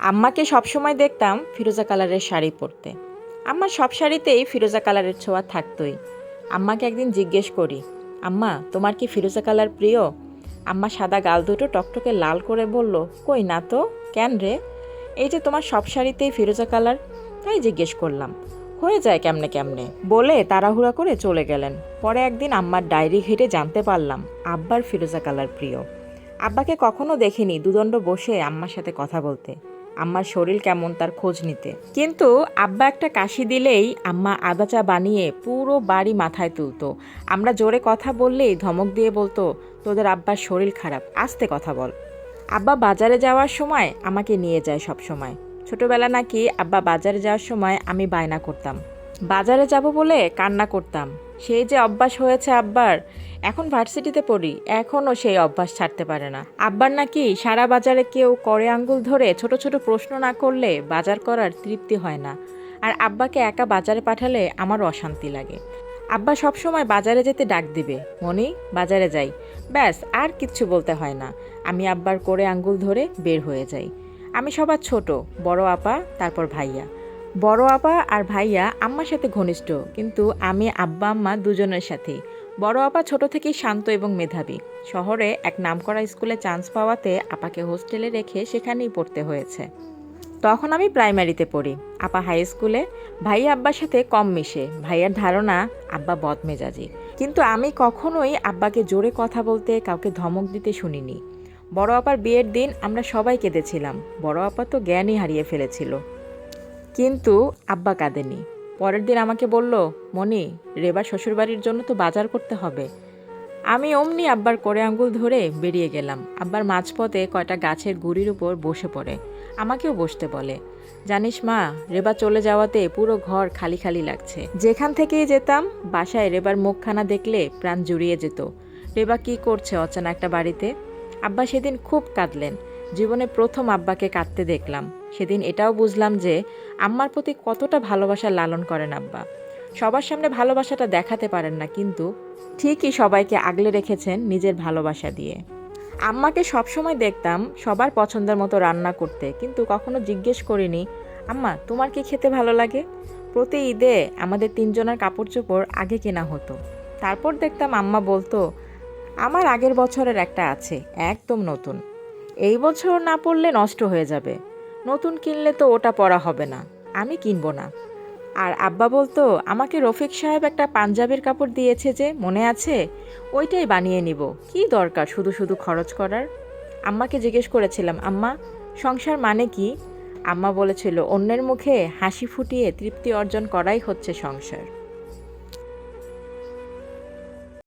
আম্মাকে সবসময় দেখতাম ফিরোজা কালারের শাড়ি পরতে। আম্মার সব শাড়িতেই ফিরোজা কালারের ছোঁয়া থাকতই। আম্মাকে একদিন জিজ্ঞেস করি, আম্মা, তোমার কি ফিরোজা কালার প্রিয়? আম্মা সাদা গাল দুটো টকটকে লাল করে বলল, কই না তো, কেন রে? এই যে তোমার সব শাড়িতেই ফিরোজা কালার? তাই জিজ্ঞেস করলাম, হয়ে যায় কেমনে কেমনে? বলে তাড়াহুড়া করে চলে গেলেন। পরে একদিন আম্মার ডায়েরি ঘেটে জানতে পারলাম, আব্বার ফিরোজা কালার প্রিয়। আব্বাকে কখনো দেখিনি, দুদণ্ড বসে আম্মার সাথে কথা বলতে। আম্মার শরীর কেমন তার খোঁজ নিতে। কিন্তু আব্বা একটা কাশি দিলেই আম্মা আদা চা বানিয়ে পুরো বাড়ি মাথায় তুলতো। আমরা জোরে কথা বললেই ধমক দিয়ে বলতো, তোদের আব্বার শরীর খারাপ, আস্তে কথা বল। আব্বা বাজারে যাওয়ার সময় আমাকে নিয়ে যায় সব সময়। ছোটবেলা নাকি আব্বা বাজারে যাওয়ার সময় আমি বায়না করতাম। বাজারে যাব বলে কান্না করতাম। সেই যে অভ্যাস হয়েছে আব্বার, এখন ভার্সিটিতে পড়ি, এখনও সেই অভ্যাস ছাড়তে পারে না। আব্বার নাকি সারা বাজারে কেউ করে আঙ্গুল ধরে ছোট ছোট প্রশ্ন না করলে বাজার করার তৃপ্তি হয় না। আর আব্বাকে একা বাজারে পাঠালে আমারও অশান্তি লাগে। আব্বা সবসময় বাজারে যেতে ডাক দিবে, মনি, বাজারে যাই। ব্যাস, আর কিচ্ছু বলতে হয় না। আমি আব্বার করে আঙ্গুল ধরে বের হয়ে যাই। আমি সবার ছোট, বড় আপা, তারপর ভাইয়া। বড় আপা আর ভাইয়া আম্মার সাথে ঘনিষ্ঠ, কিন্তু আমি, আব্বা, আম্মা দুজনের সাথেই বড় আপা ছোট থেকেই শান্ত এবং মেধাবী। শহরে এক নামকরা স্কুলে চান্স পাওয়াতে আপাকে হোস্টেলে রেখে সেখানেই পড়তে হয়েছে। তখন আমি প্রাইমারিতে পড়ি। আপা হাই স্কুলে ভাইয়া আব্বার সাথে কম মিশে। ভাইয়ার ধারণা, আব্বা বদমেজাজি। কিন্তু আমি কখনোই আব্বাকে জোরে কথা বলতে, কাউকে ধমক দিতে শুনিনি। বড় আপার বিয়ের দিন আমরা সবাই কেঁদেছিলাম। বড় আপা তো জ্ঞানই হারিয়ে ফেলেছিল। কিন্তু আব্বা কাঁদেনি। পরের দিন আমাকে বলল মনি রেবা শ্বশুরবাড়ির জন্য তো বাজার করতে হবে। আমি অমনি আব্বার করে আঙ্গুল ধরে বেরিয়ে গেলাম। আব্বার মাঝপথে কয়টা গাছের গুড়ির উপর বসে পড়ে। আমাকেও বসতে বলে, জানিস মা, রেবা চলে যাওয়াতে পুরো ঘর খালি খালি লাগছে। যেখান থেকেই যেতাম, বাসায় রেবার মুখখানা দেখলে প্রাণ জুড়িয়ে যেত। রেবা কি করছে অচেনা একটা বাড়িতে? আব্বা সেদিন খুব কাঁদলেন। জীবনে প্রথম আব্বাকে কাঁদতে দেখলাম। সেদিন এটাও বুঝলাম যে আম্মার প্রতি কতটা ভালোবাসা লালন করেন আব্বা। সবার সামনে ভালোবাসাটা দেখাতে পারেন না, কিন্তু ঠিকই সবাইকে আগলে রেখেছেন নিজের ভালোবাসা দিয়ে। আম্মাকে সবসময় দেখতাম সবার পছন্দের মতো রান্না করতে, কিন্তু কখনো জিজ্ঞেস করিনি, আম্মা, তোমার কি খেতে ভালো লাগে? প্রতি ঈদে আমাদের তিনজনের কাপড় চোপড় আগে কেনা হতো। তারপর দেখতাম আম্মা বলতো, আমার আগের বছরের একটা আছে, একদম নতুন। এই বছর না পড়লে নষ্ট হয়ে যাবে। নতুন কিনলে তো ওটা পরা হবে না। আমি কিনবো না। আর আব্বা বলতো, আমাকে রফিক সাহেব একটা পাঞ্জাবের কাপড় দিয়েছে যে, মনে আছে? ওইটাই বানিয়ে নিব। কি দরকার শুধু শুধু খরচ করার? আম্মাকে জিজ্ঞেস করেছিলাম, আম্মা, সংসার মানে কি? আম্মা বলেছিল, অন্যের মুখে হাসি ফুটিয়ে তৃপ্তি অর্জন করাই হচ্ছে সংসার।